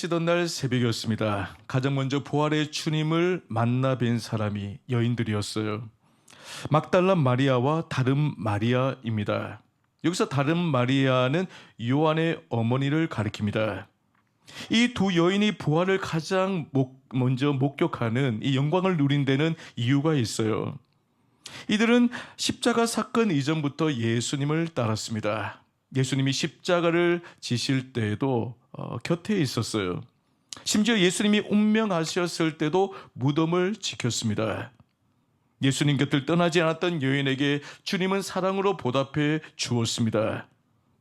부활하시던 날 새벽이었습니다. 가장 먼저 부활의 주님을 만나 뵌 사람이 여인들이었어요. 막달라 마리아와 다른 마리아입니다. 여기서 다른 마리아는 요한의 어머니를 가리킵니다. 이 두 여인이 부활을 가장 목- 먼저 목격하는 이 영광을 누린 데는 이유가 있어요. 이들은 십자가 사건 이전부터 예수님을 따랐습니다. 예수님이 십자가를 지실 때에도 어, 곁에 있었어요. 심지어 예수님이 운명하셨을 때도 무덤을 지켰습니다. 예수님 곁을 떠나지 않았던 여인에게 주님은 사랑으로 보답해 주었습니다.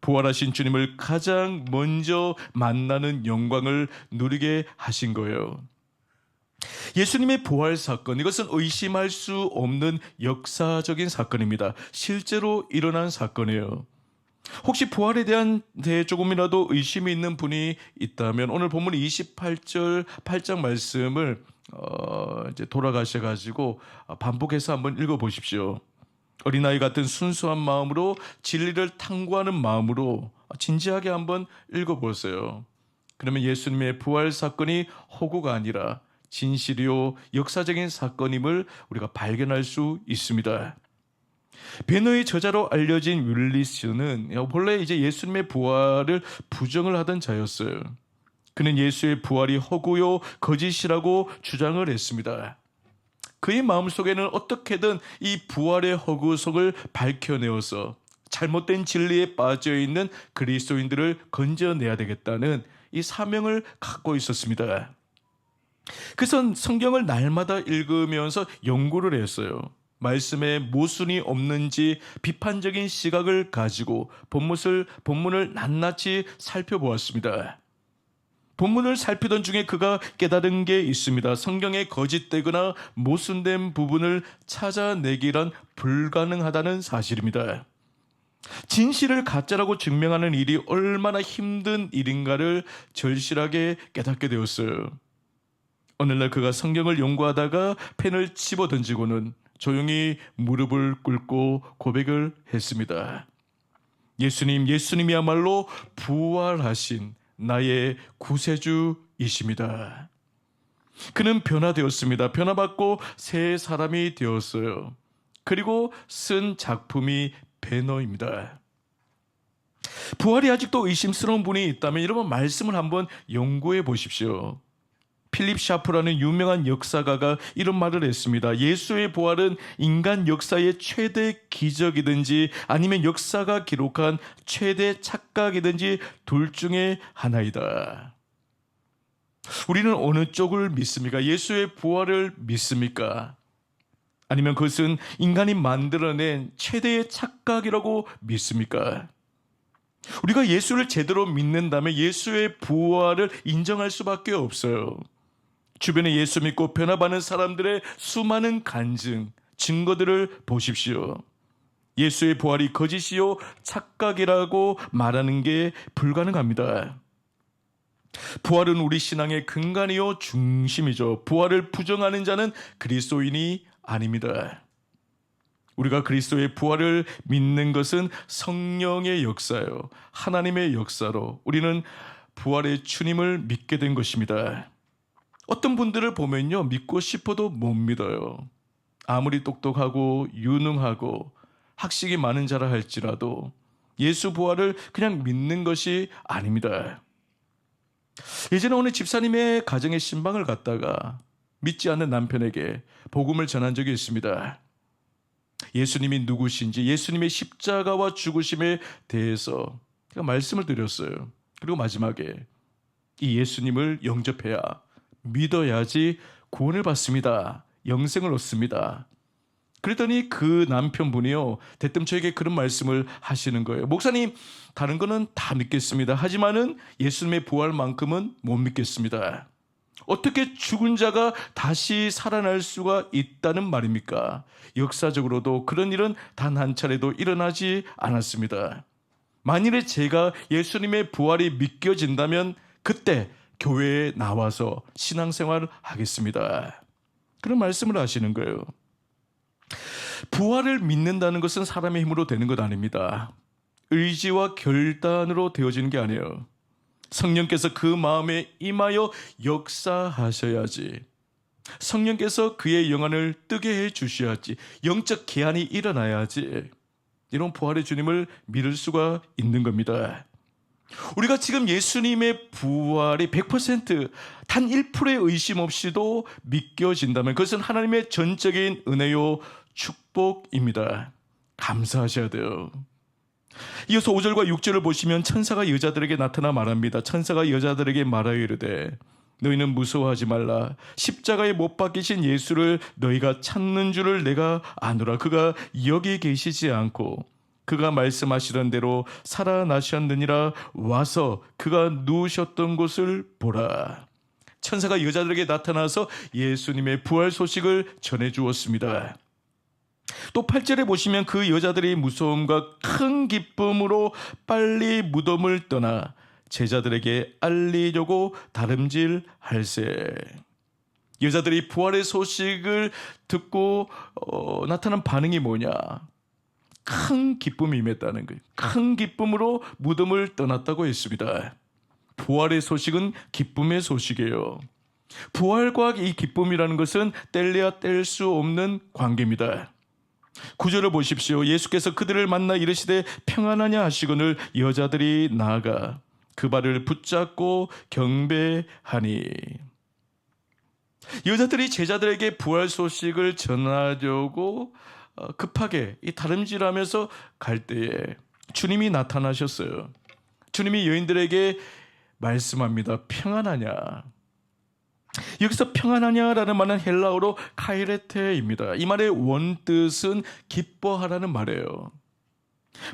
부활하신 주님을 가장 먼저 만나는 영광을 누리게 하신 거예요. 예수님의 부활 사건, 이것은 의심할 수 없는 역사적인 사건입니다. 실제로 일어난 사건이에요. 혹시 부활에 대한 데 조금이라도 의심이 있는 분이 있다면 오늘 본문 28절 8장 말씀을 어 이제 돌아가셔 가지고 반복해서 한번 읽어 보십시오. 어린아이 같은 순수한 마음으로 진리를 탐구하는 마음으로 진지하게 한번 읽어 보세요. 그러면 예수님의 부활 사건이 허구가 아니라 진실이요 역사적인 사건임을 우리가 발견할 수 있습니다. 배너의 저자로 알려진 윌리스는 본래 이제 예수님의 부활을 부정을 하던 자였어요. 그는 예수의 부활이 허구요 거짓이라고 주장을 했습니다. 그의 마음속에는 어떻게든 이 부활의 허구속을 밝혀내어서 잘못된 진리에 빠져 있는 그리스도인들을 건져내야 되겠다는 이 사명을 갖고 있었습니다. 그래서 성경을 날마다 읽으면서 연구를 했어요. 말씀에 모순이 없는지 비판적인 시각을 가지고 본문을 본문을 낱낱이 살펴보았습니다. 본문을 살피던 중에 그가 깨달은 게 있습니다. 성경에 거짓되거나 모순된 부분을 찾아내기란 불가능하다는 사실입니다. 진실을 가짜라고 증명하는 일이 얼마나 힘든 일인가를 절실하게 깨닫게 되었어요. 어느 날 그가 성경을 연구하다가 펜을 집어 던지고는 조용히 무릎을 꿇고 고백을 했습니다. 예수님, 예수님이야말로 부활하신 나의 구세주이십니다. 그는 변화되었습니다. 변화받고 새 사람이 되었어요. 그리고 쓴 작품이 배너입니다. 부활이 아직도 의심스러운 분이 있다면 여러분 말씀을 한번 연구해 보십시오. 필립 샤프라는 유명한 역사가가 이런 말을 했습니다. 예수의 부활은 인간 역사의 최대 기적이든지 아니면 역사가 기록한 최대 착각이든지 둘 중에 하나이다. 우리는 어느 쪽을 믿습니까? 예수의 부활을 믿습니까? 아니면 그것은 인간이 만들어낸 최대의 착각이라고 믿습니까? 우리가 예수를 제대로 믿는다면 예수의 부활을 인정할 수밖에 없어요. 주변에 예수 믿고 변화받는 사람들의 수많은 간증, 증거들을 보십시오. 예수의 부활이 거짓이요 착각이라고 말하는 게 불가능합니다. 부활은 우리 신앙의 근간이요 중심이죠. 부활을 부정하는 자는 그리스도인이 아닙니다. 우리가 그리스도의 부활을 믿는 것은 성령의 역사요. 하나님의 역사로 우리는 부활의 주님을 믿게 된 것입니다. 어떤 분들을 보면요. 믿고 싶어도 못 믿어요. 아무리 똑똑하고 유능하고 학식이 많은 자라 할지라도 예수 부활을 그냥 믿는 것이 아닙니다. 예전에 어느 집사님의 가정에 신방을 갔다가 믿지 않는 남편에게 복음을 전한 적이 있습니다. 예수님이 누구신지 예수님의 십자가와 죽으심에 대해서 제가 말씀을 드렸어요. 그리고 마지막에 이 예수님을 영접해야 믿어야지 구원을 받습니다. 영생을 얻습니다. 그랬더니 그 남편분이요. 대뜸 저에게 그런 말씀을 하시는 거예요. 목사님, 다른 거는 다 믿겠습니다. 하지만은 예수님의 부활만큼은 못 믿겠습니다. 어떻게 죽은 자가 다시 살아날 수가 있다는 말입니까? 역사적으로도 그런 일은 단 한 차례도 일어나지 않았습니다. 만일에 제가 예수님의 부활이 믿겨진다면 그때 교회에 나와서 신앙생활을 하겠습니다. 그런 말씀을 하시는 거예요. 부활을 믿는다는 것은 사람의 힘으로 되는 것 아닙니다. 의지와 결단으로 되어지는 게 아니에요. 성령께서 그 마음에 임하여 역사하셔야지. 성령께서 그의 영안을 뜨게 해 주셔야지. 영적 계한이 일어나야지. 이런 부활의 주님을 믿을 수가 있는 겁니다. 우리가 지금 예수님의 부활이 100%단 1%의 의심 없이도 믿겨진다면 그것은 하나님의 전적인 은혜요 축복입니다. 감사하셔야 돼요. 이어서 5절과 6절을 보시면 천사가 여자들에게 나타나 말합니다. 천사가 여자들에게 말하여 이르되 너희는 무서워하지 말라. 십자가에 못 박히신 예수를 너희가 찾는 줄을 내가 아노라. 그가 여기 계시지 않고 그가 말씀하시던 대로 살아나셨느니라 와서 그가 누우셨던 곳을 보라. 천사가 여자들에게 나타나서 예수님의 부활 소식을 전해 주었습니다. 또 8절에 보시면 그 여자들의 무서움과 큰 기쁨으로 빨리 무덤을 떠나 제자들에게 알리려고 다름질 할세. 여자들이 부활의 소식을 듣고 어, 나타난 반응이 뭐냐? 큰 기쁨이 임했다는 거예요. 큰 기쁨으로 무덤을 떠났다고 했습니다. 부활의 소식은 기쁨의 소식이에요. 부활과 이 기쁨이라는 것은 뗄래야 뗄 수 없는 관계입니다. 구절을 보십시오. 예수께서 그들을 만나 이르시되 평안하냐 하시거늘 여자들이 나아가 그 발을 붙잡고 경배하니 여자들이 제자들에게 부활 소식을 전하려고 어, 급하게 이 다름질하면서 갈 때에 주님이 나타나셨어요. 주님이 여인들에게 말씀합니다. 평안하냐? 여기서 평안하냐라는 말은 헬라어로 카이레테입니다. 이 말의 원뜻은 기뻐하라는 말이에요.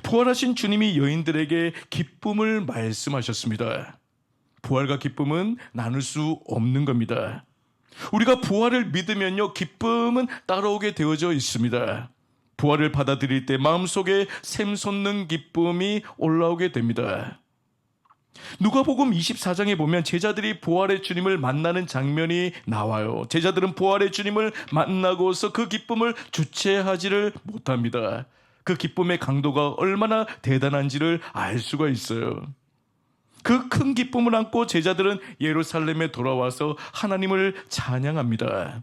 부활하신 주님이 여인들에게 기쁨을 말씀하셨습니다. 부활과 기쁨은 나눌 수 없는 겁니다. 우리가 부활을 믿으면요, 기쁨은 따라오게 되어져 있습니다. 부활을 받아들일 때 마음속에 샘솟는 기쁨이 올라오게 됩니다. 누가복음 24장에 보면 제자들이 부활의 주님을 만나는 장면이 나와요. 제자들은 부활의 주님을 만나고서 그 기쁨을 주체하지를 못합니다. 그 기쁨의 강도가 얼마나 대단한지를 알 수가 있어요. 그 큰 기쁨을 안고 제자들은 예루살렘에 돌아와서 하나님을 찬양합니다.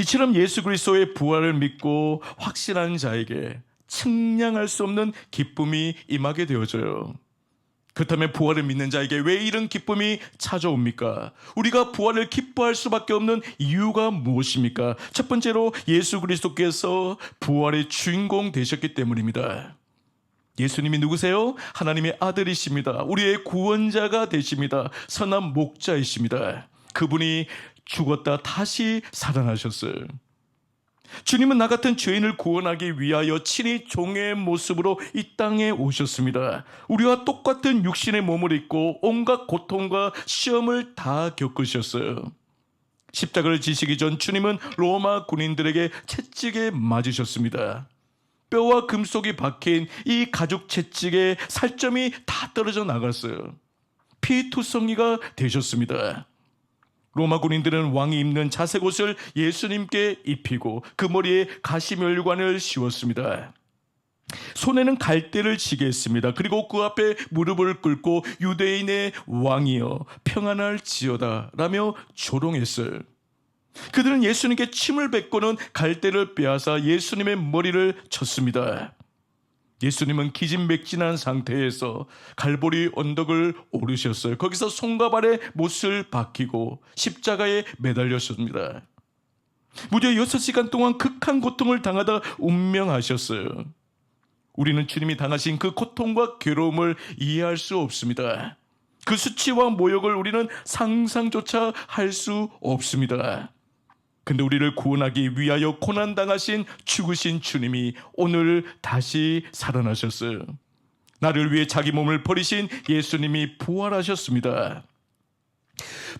이처럼 예수 그리스도의 부활을 믿고 확신한 자에게 측량할 수 없는 기쁨이 임하게 되어져요. 그렇다면 부활을 믿는 자에게 왜 이런 기쁨이 찾아옵니까? 우리가 부활을 기뻐할 수밖에 없는 이유가 무엇입니까? 첫 번째로 예수 그리스도께서 부활의 주인공 되셨기 때문입니다. 예수님이 누구세요? 하나님의 아들이십니다. 우리의 구원자가 되십니다. 선한 목자이십니다. 그분이 죽었다 다시 살아나셨어요. 주님은 나 같은 죄인을 구원하기 위하여 친히 종의 모습으로 이 땅에 오셨습니다. 우리와 똑같은 육신의 몸을 입고 온갖 고통과 시험을 다 겪으셨어요. 십자가를 지시기 전 주님은 로마 군인들에게 채찍에 맞으셨습니다. 뼈와 금속이 박힌 이 가죽 채찍에 살점이 다 떨어져 나갔어요. 피투성이가 되셨습니다. 로마 군인들은 왕이 입는 자색 옷을 예수님께 입히고 그 머리에 가시멸관을 씌웠습니다. 손에는 갈대를 지게 했습니다. 그리고 그 앞에 무릎을 꿇고 유대인의 왕이여 평안할 지어다 라며 조롱했어요. 그들은 예수님께 침을 뱉고는 갈대를 빼앗아 예수님의 머리를 쳤습니다. 예수님은 기진맥진한 상태에서 갈보리 언덕을 오르셨어요. 거기서 손과 발에 못을 박히고 십자가에 매달렸습니다. 무려 6시간 동안 극한 고통을 당하다 운명하셨어요. 우리는 주님이 당하신 그 고통과 괴로움을 이해할 수 없습니다. 그 수치와 모욕을 우리는 상상조차 할 수 없습니다. 근데 우리를 구원하기 위하여 고난당하신 죽으신 주님이 오늘 다시 살아나셨어요. 나를 위해 자기 몸을 버리신 예수님이 부활하셨습니다.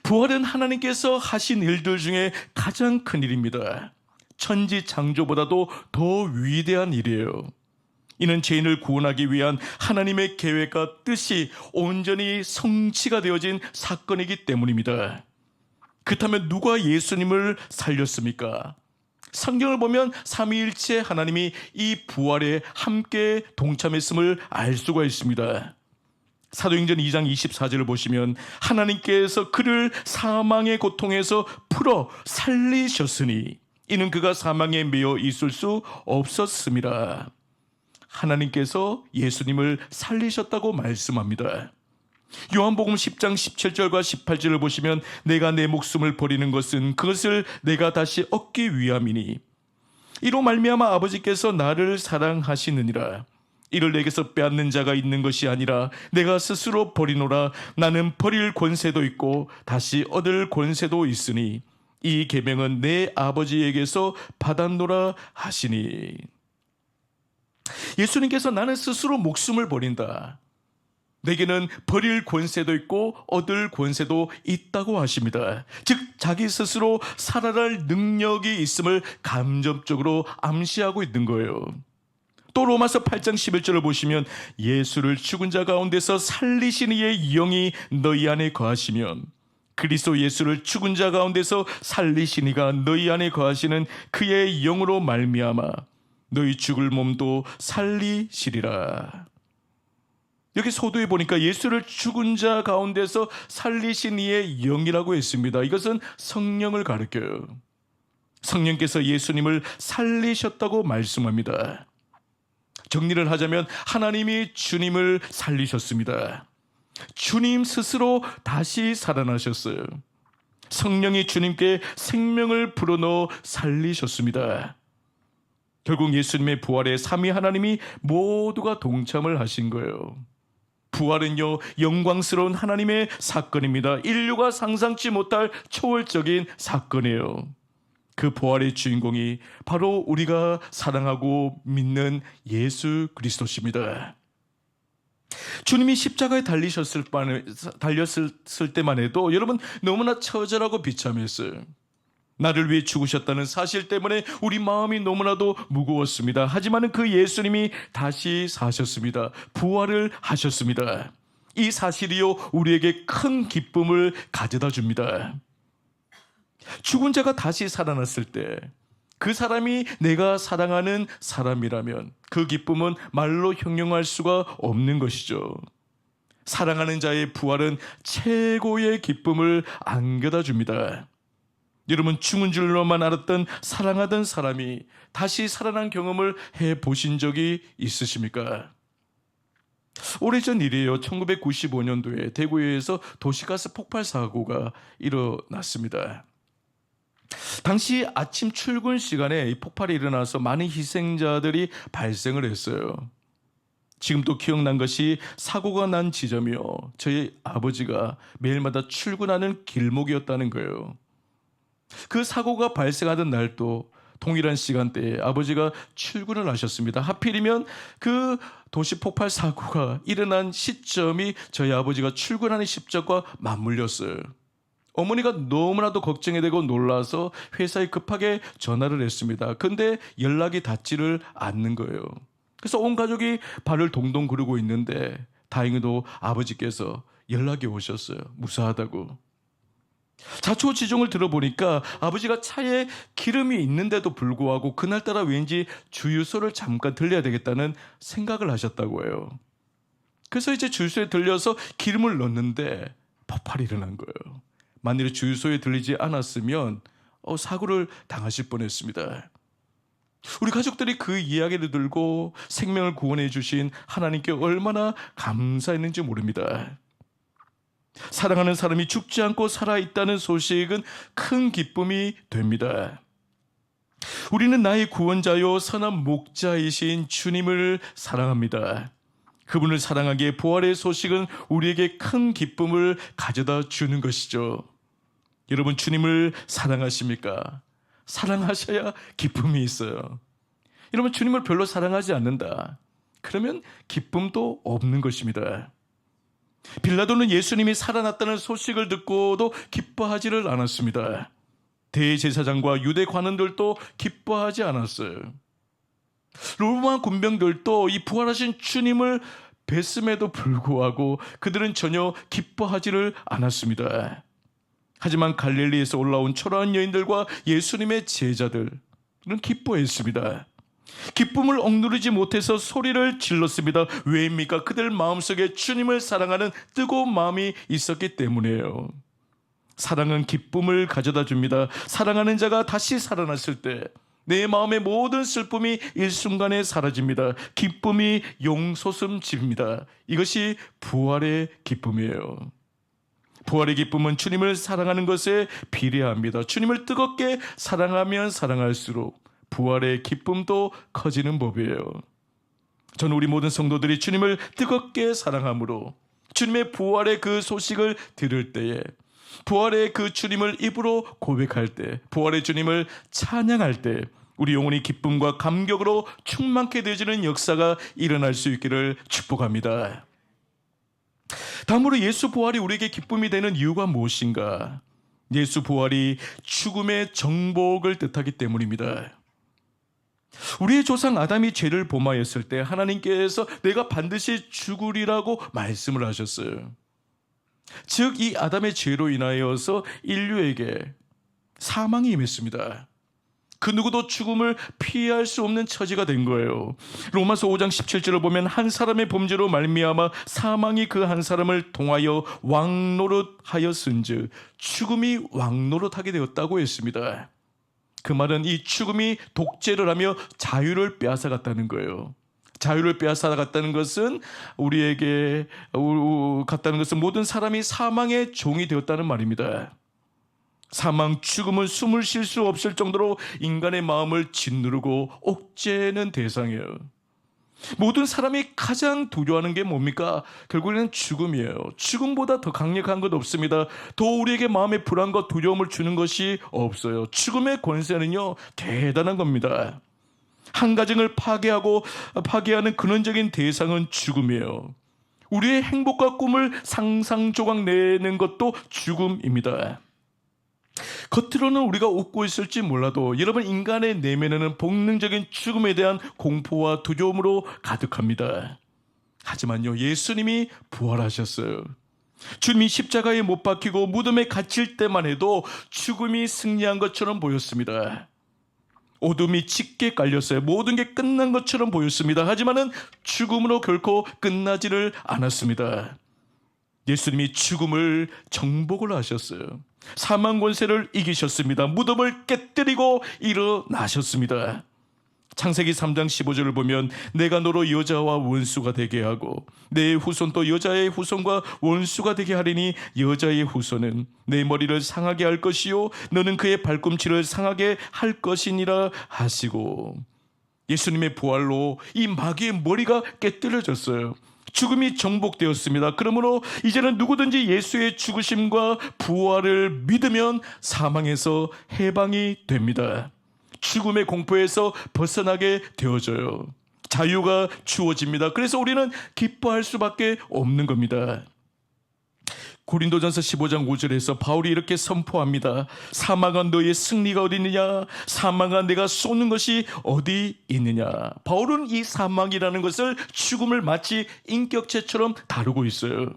부활은 하나님께서 하신 일들 중에 가장 큰 일입니다. 천지 창조보다도 더 위대한 일이에요. 이는 죄인을 구원하기 위한 하나님의 계획과 뜻이 온전히 성취가 되어진 사건이기 때문입니다. 그렇다면 누가 예수님을 살렸습니까? 성경을 보면 삼위일체 하나님이 이 부활에 함께 동참했음을 알 수가 있습니다. 사도행전 2장 24절을 보시면 하나님께서 그를 사망의 고통에서 풀어 살리셨으니 이는 그가 사망에 매여 있을 수 없었습니다. 하나님께서 예수님을 살리셨다고 말씀합니다. 요한복음 10장 17절과 18절을 보시면 내가 내 목숨을 버리는 것은 그것을 내가 다시 얻기 위함이니 이로 말미암아 아버지께서 나를 사랑하시느니라. 이를 내게서 빼앗는 자가 있는 것이 아니라 내가 스스로 버리노라. 나는 버릴 권세도 있고 다시 얻을 권세도 있으니 이 계명은 내 아버지에게서 받았노라 하시니. 예수님께서 나는 스스로 목숨을 버린다. 내게는 버릴 권세도 있고 얻을 권세도 있다고 하십니다. 즉 자기 스스로 살아날 능력이 있음을 감정적으로 암시하고 있는 거예요. 또 로마서 8장 11절을 보시면 예수를 죽은 자 가운데서 살리신 이의 영이 너희 안에 거하시면 그리스도 예수를 죽은 자 가운데서 살리신 이가 너희 안에 거하시는 그의 영으로 말미암아 너희 죽을 몸도 살리시리라. 여기 소도에 보니까 예수를 죽은 자 가운데서 살리신 이의 영이라고 했습니다. 이것은 성령을 가리켜요. 성령께서 예수님을 살리셨다고 말씀합니다. 정리를 하자면 하나님이 주님을 살리셨습니다. 주님 스스로 다시 살아나셨어요. 성령이 주님께 생명을 불어넣어 살리셨습니다. 결국 예수님의 부활에 삼위 하나님이 모두가 동참을 하신 거예요. 부활은요, 영광스러운 하나님의 사건입니다. 인류가 상상치 못할 초월적인 사건이에요. 그 부활의 주인공이 바로 우리가 사랑하고 믿는 예수 그리스도십니다. 주님이 십자가에 달리셨을 때만 해도 여러분 너무나 처절하고 비참했어요. 나를 위해 죽으셨다는 사실 때문에 우리 마음이 너무나도 무거웠습니다. 하지만 그 예수님이 다시 사셨습니다. 부활을 하셨습니다. 이 사실이요, 우리에게 큰 기쁨을 가져다 줍니다. 죽은 자가 다시 살아났을 때, 그 사람이 내가 사랑하는 사람이라면 그 기쁨은 말로 형용할 수가 없는 것이죠. 사랑하는 자의 부활은 최고의 기쁨을 안겨다 줍니다. 여러분 죽은 줄로만 알았던 사랑하던 사람이 다시 살아난 경험을 해 보신 적이 있으십니까? 오래전 일이에요. 1995년도에 대구에서 도시가스 폭발 사고가 일어났습니다. 당시 아침 출근 시간에 이 폭발이 일어나서 많은 희생자들이 발생을 했어요. 지금도 기억난 것이 사고가 난 지점이요. 저희 아버지가 매일마다 출근하는 길목이었다는 거예요. 그 사고가 발생하던 날도 동일한 시간대에 아버지가 출근을 하셨습니다. 하필이면 그 도시 폭발 사고가 일어난 시점이 저희 아버지가 출근하는 시점과 맞물렸어요. 어머니가 너무나도 걱정이 되고 놀라서 회사에 급하게 전화를 했습니다. 근데 연락이 닿지를 않는 거예요. 그래서 온 가족이 발을 동동 구르고 있는데 다행히도 아버지께서 연락이 오셨어요. 무사하다고. 자초지종을 들어보니까 아버지가 차에 기름이 있는데도 불구하고 그날따라 왠지 주유소를 잠깐 들려야 되겠다는 생각을 하셨다고 해요. 그래서 이제 주유소에 들려서 기름을 넣는데 폭발이 일어난 거예요. 만일 주유소에 들리지 않았으면 어, 사고를 당하실 뻔했습니다. 우리 가족들이 그 이야기를 들고 생명을 구원해 주신 하나님께 얼마나 감사했는지 모릅니다. 사랑하는 사람이 죽지 않고 살아있다는 소식은 큰 기쁨이 됩니다. 우리는 나의 구원자요 선한 목자이신 주님을 사랑합니다. 그분을 사랑하기에 부활의 소식은 우리에게 큰 기쁨을 가져다 주는 것이죠. 여러분 주님을 사랑하십니까? 사랑하셔야 기쁨이 있어요. 여러분 주님을 별로 사랑하지 않는다. 그러면 기쁨도 없는 것입니다. 빌라도는 예수님이 살아났다는 소식을 듣고도 기뻐하지를 않았습니다. 대제사장과 유대 관원들도 기뻐하지 않았어요. 로마 군병들도 이 부활하신 주님을 뵀음에도 불구하고 그들은 전혀 기뻐하지를 않았습니다. 하지만 갈릴리에서 올라온 초라한 여인들과 예수님의 제자들은 기뻐했습니다. 기쁨을 억누르지 못해서 소리를 질렀습니다. 왜입니까? 그들 마음속에 주님을 사랑하는 뜨거운 마음이 있었기 때문이에요. 사랑은 기쁨을 가져다 줍니다. 사랑하는 자가 다시 살아났을 때 내 마음의 모든 슬픔이 일순간에 사라집니다. 기쁨이 용솟음 집니다. 이것이 부활의 기쁨이에요. 부활의 기쁨은 주님을 사랑하는 것에 비례합니다. 주님을 뜨겁게 사랑하면 사랑할수록 부활의 기쁨도 커지는 법이에요. 저는 우리 모든 성도들이 주님을 뜨겁게 사랑함으로 주님의 부활의 그 소식을 들을 때에 부활의 그 주님을 입으로 고백할 때 부활의 주님을 찬양할 때 우리 영혼이 기쁨과 감격으로 충만케 되어지는 역사가 일어날 수 있기를 축복합니다. 다음으로 예수 부활이 우리에게 기쁨이 되는 이유가 무엇인가? 예수 부활이 죽음의 정복을 뜻하기 때문입니다. 우리의 조상 아담이 죄를 범하였을 때 하나님께서 내가 반드시 죽으리라고 말씀을 하셨어요. 즉, 이 아담의 죄로 인하여서 인류에게 사망이 임했습니다. 그 누구도 죽음을 피할 수 없는 처지가 된 거예요. 로마서 5장 17절을 보면 한 사람의 범죄로 말미암아 사망이 그 한 사람을 통하여 왕노릇하였은즉 죽음이 왕노릇하게 되었다고 했습니다. 그 말은 이 죽음이 독재를 하며 자유를 빼앗아갔다는 거예요. 자유를 빼앗아갔다는 것은 우리에게 갔다는 것은 모든 사람이 사망의 종이 되었다는 말입니다. 사망, 죽음은 숨을 쉴 수 없을 정도로 인간의 마음을 짓누르고 옥죄는 대상이에요. 모든 사람이 가장 두려워하는 게 뭡니까? 결국에는 죽음이에요. 죽음보다 더 강력한 것 없습니다. 더 우리에게 마음의 불안과 두려움을 주는 것이 없어요. 죽음의 권세는요, 대단한 겁니다. 한 가정을 파괴하고 파괴하는 근원적인 대상은 죽음이에요. 우리의 행복과 꿈을 상상 조각 내는 것도 죽음입니다. 겉으로는 우리가 웃고 있을지 몰라도 여러분 인간의 내면에는 본능적인 죽음에 대한 공포와 두려움으로 가득합니다. 하지만요, 예수님이 부활하셨어요. 주님이 십자가에 못 박히고 무덤에 갇힐 때만 해도 죽음이 승리한 것처럼 보였습니다. 어둠이 짙게 깔렸어요. 모든 게 끝난 것처럼 보였습니다. 하지만은 죽음으로 결코 끝나지를 않았습니다. 예수님이 죽음을 정복을 하셨어요. 사망 권세를 이기셨습니다. 무덤을 깨뜨리고 일어나셨습니다. 창세기 3장 15절을 보면 내가 너로 여자와 원수가 되게 하고 내 후손도 여자의 후손과 원수가 되게 하리니 여자의 후손은 내 머리를 상하게 할 것이요 너는 그의 발꿈치를 상하게 할 것이니라 하시고 예수님의 부활로 이 마귀의 머리가 깨뜨려졌어요. 죽음이 정복되었습니다. 그러므로 이제는 누구든지 예수의 죽으심과 부활을 믿으면 사망에서 해방이 됩니다. 죽음의 공포에서 벗어나게 되어져요. 자유가 주어집니다. 그래서 우리는 기뻐할 수밖에 없는 겁니다. 고린도전서 15장 5절에서 바울이 이렇게 선포합니다. 사망한 너의 승리가 어디 있느냐? 사망한 내가 쏘는 것이 어디 있느냐? 바울은 이 사망이라는 것을 죽음을 마치 인격체처럼 다루고 있어요.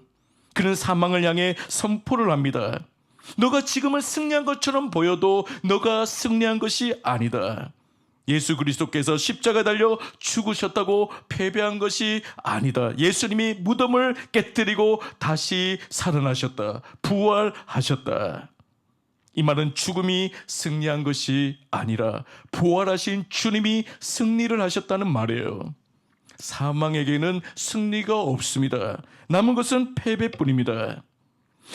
그는 사망을 향해 선포를 합니다. 너가 지금은 승리한 것처럼 보여도 너가 승리한 것이 아니다. 예수 그리스도께서 십자가 달려 죽으셨다고 패배한 것이 아니다. 예수님이 무덤을 깨뜨리고 다시 살아나셨다. 부활하셨다. 이 말은 죽음이 승리한 것이 아니라 부활하신 주님이 승리를 하셨다는 말이에요. 사망에게는 승리가 없습니다. 남은 것은 패배뿐입니다.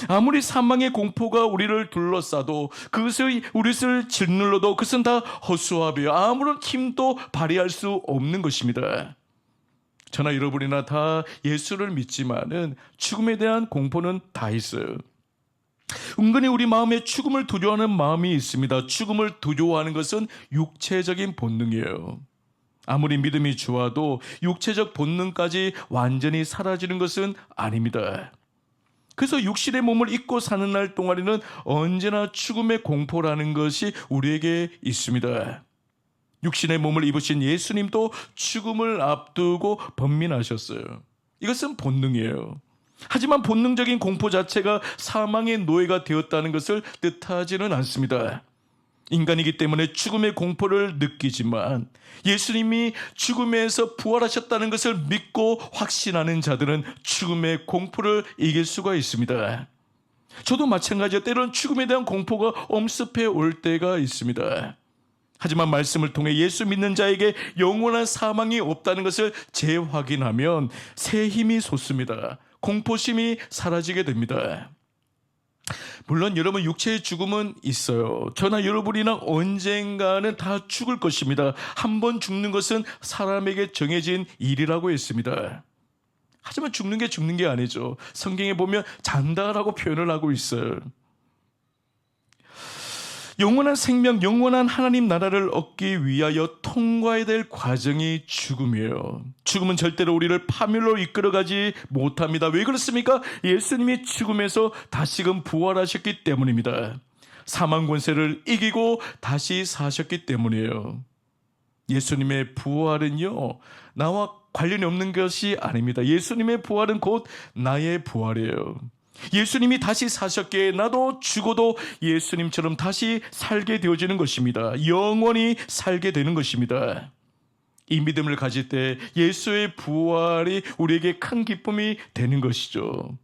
아무리 사망의 공포가 우리를 둘러싸도 그것을 우리를 짓눌러도 그것은 다 허수아비요. 아무런 힘도 발휘할 수 없는 것입니다. 저나 여러분이나 다 예수를 믿지만은 죽음에 대한 공포는 다 있어요. 은근히 우리 마음에 죽음을 두려워하는 마음이 있습니다. 죽음을 두려워하는 것은 육체적인 본능이에요. 아무리 믿음이 좋아도 육체적 본능까지 완전히 사라지는 것은 아닙니다. 그래서 육신의 몸을 입고 사는 날 동안에는 언제나 죽음의 공포라는 것이 우리에게 있습니다. 육신의 몸을 입으신 예수님도 죽음을 앞두고 번민하셨어요. 이것은 본능이에요. 하지만 본능적인 공포 자체가 사망의 노예가 되었다는 것을 뜻하지는 않습니다. 인간이기 때문에 죽음의 공포를 느끼지만 예수님이 죽음에서 부활하셨다는 것을 믿고 확신하는 자들은 죽음의 공포를 이길 수가 있습니다. 저도 마찬가지로 때로는 죽음에 대한 공포가 엄습해 올 때가 있습니다. 하지만 말씀을 통해 예수 믿는 자에게 영원한 사망이 없다는 것을 재확인하면 새 힘이 솟습니다. 공포심이 사라지게 됩니다. 물론 여러분 육체의 죽음은 있어요. 저나 여러분이나 언젠가는 다 죽을 것입니다. 한 번 죽는 것은 사람에게 정해진 일이라고 했습니다. 하지만 죽는 게 죽는 게 아니죠. 성경에 보면 잔다라고 표현을 하고 있어요. 영원한 생명, 영원한 하나님 나라를 얻기 위하여 통과해야 될 과정이 죽음이에요. 죽음은 절대로 우리를 파멸로 이끌어가지 못합니다. 왜 그렇습니까? 예수님이 죽음에서 다시금 부활하셨기 때문입니다. 사망 권세를 이기고 다시 사셨기 때문이에요. 예수님의 부활은요, 나와 관련이 없는 것이 아닙니다. 예수님의 부활은 곧 나의 부활이에요. 예수님이 다시 사셨기에 나도 죽어도 예수님처럼 다시 살게 되어지는 것입니다. 영원히 살게 되는 것입니다. 이 믿음을 가질 때 예수의 부활이 우리에게 큰 기쁨이 되는 것이죠.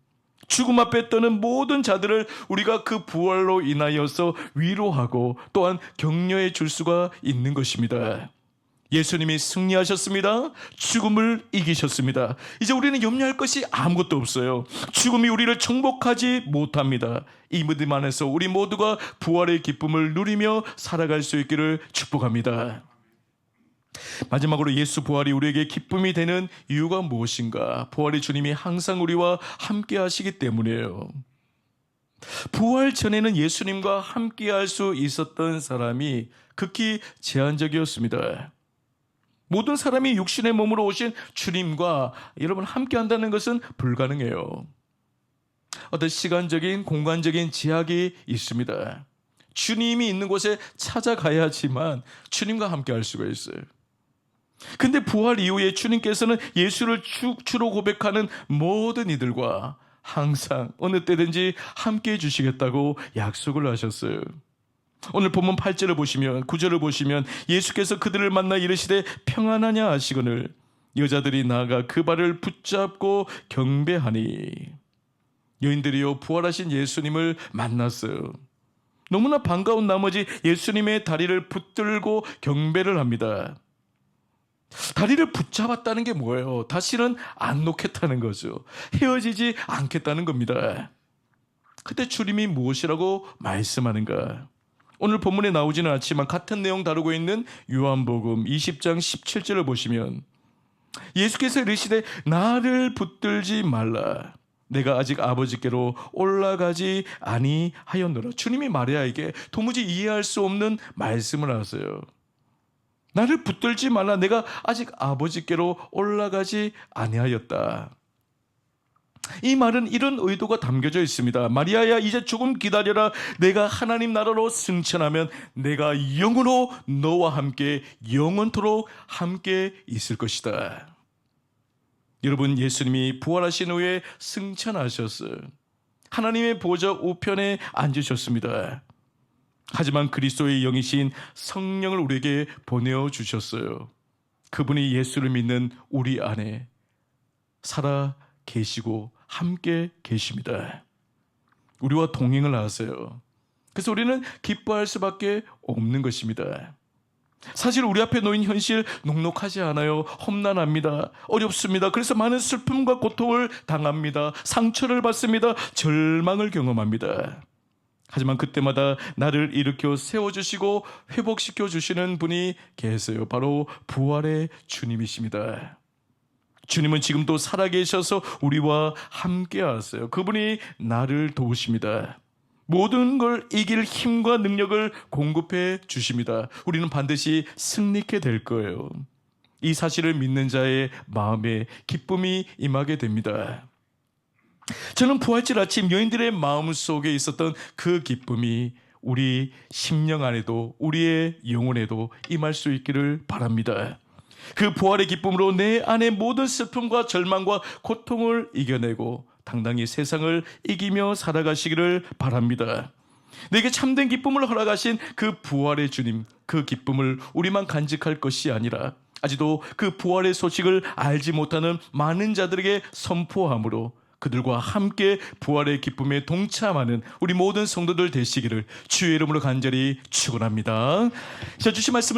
죽음 앞에 떠는 모든 자들을 우리가 그 부활로 인하여서 위로하고 또한 격려해 줄 수가 있는 것입니다. 예수님이 승리하셨습니다. 죽음을 이기셨습니다. 이제 우리는 염려할 것이 아무것도 없어요. 죽음이 우리를 정복하지 못합니다. 이 믿음 안에서 우리 모두가 부활의 기쁨을 누리며 살아갈 수 있기를 축복합니다. 마지막으로 예수 부활이 우리에게 기쁨이 되는 이유가 무엇인가? 부활의 주님이 항상 우리와 함께 하시기 때문이에요. 부활 전에는 예수님과 함께 할 수 있었던 사람이 극히 제한적이었습니다. 모든 사람이 육신의 몸으로 오신 주님과 여러분 함께 한다는 것은 불가능해요. 어떤 시간적인 공간적인 제약이 있습니다. 주님이 있는 곳에 찾아가야지만 주님과 함께 할 수가 있어요. 근데 부활 이후에 주님께서는 예수를 주로 고백하는 모든 이들과 항상 어느 때든지 함께 해 주시겠다고 약속을 하셨어요. 오늘 본문 8절을 보시면 9절을 보시면 예수께서 그들을 만나 이르시되 평안하냐 하시거늘 여자들이 나아가 그 발을 붙잡고 경배하니 여인들이요 부활하신 예수님을 만났어요. 너무나 반가운 나머지 예수님의 다리를 붙들고 경배를 합니다. 다리를 붙잡았다는 게 뭐예요? 다시는 안 놓겠다는 거죠. 헤어지지 않겠다는 겁니다. 그때 주님이 무엇이라고 말씀하는가? 오늘 본문에 나오지는 않지만 같은 내용 다루고 있는 요한복음 20장 17절을 보시면 예수께서 이르시되 나를 붙들지 말라. 내가 아직 아버지께로 올라가지 아니하였노라. 주님이 마리아에게 도무지 이해할 수 없는 말씀을 하세요. 나를 붙들지 말라. 내가 아직 아버지께로 올라가지 아니하였다. 이 말은 이런 의도가 담겨져 있습니다. 마리아야 이제 조금 기다려라. 내가 하나님 나라로 승천하면 내가 영으로 너와 함께 영원토록 함께 있을 것이다. 여러분 예수님이 부활하신 후에 승천하셨어요. 하나님의 보좌 우편에 앉으셨습니다. 하지만 그리스도의 영이신 성령을 우리에게 보내어 주셨어요. 그분이 예수를 믿는 우리 안에 살아 계시고 함께 계십니다. 우리와 동행을 하세요. 그래서 우리는 기뻐할 수밖에 없는 것입니다. 사실 우리 앞에 놓인 현실 녹록하지 않아요. 험난합니다. 어렵습니다. 그래서 많은 슬픔과 고통을 당합니다. 상처를 받습니다. 절망을 경험합니다. 하지만 그때마다 나를 일으켜 세워주시고 회복시켜 주시는 분이 계세요. 바로 부활의 주님이십니다. 주님은 지금도 살아계셔서 우리와 함께 하세요. 그분이 나를 도우십니다. 모든 걸 이길 힘과 능력을 공급해 주십니다. 우리는 반드시 승리케 될 거예요. 이 사실을 믿는 자의 마음에 기쁨이 임하게 됩니다. 저는 부활절 아침 여인들의 마음 속에 있었던 그 기쁨이 우리 심령 안에도 우리의 영혼에도 임할 수 있기를 바랍니다. 그 부활의 기쁨으로 내 안의 모든 슬픔과 절망과 고통을 이겨내고 당당히 세상을 이기며 살아가시기를 바랍니다. 내게 참된 기쁨을 허락하신 그 부활의 주님, 그 기쁨을 우리만 간직할 것이 아니라 아직도 그 부활의 소식을 알지 못하는 많은 자들에게 선포함으로 그들과 함께 부활의 기쁨에 동참하는 우리 모든 성도들 되시기를 주의 이름으로 간절히 축원합니다. 자 주신 말씀을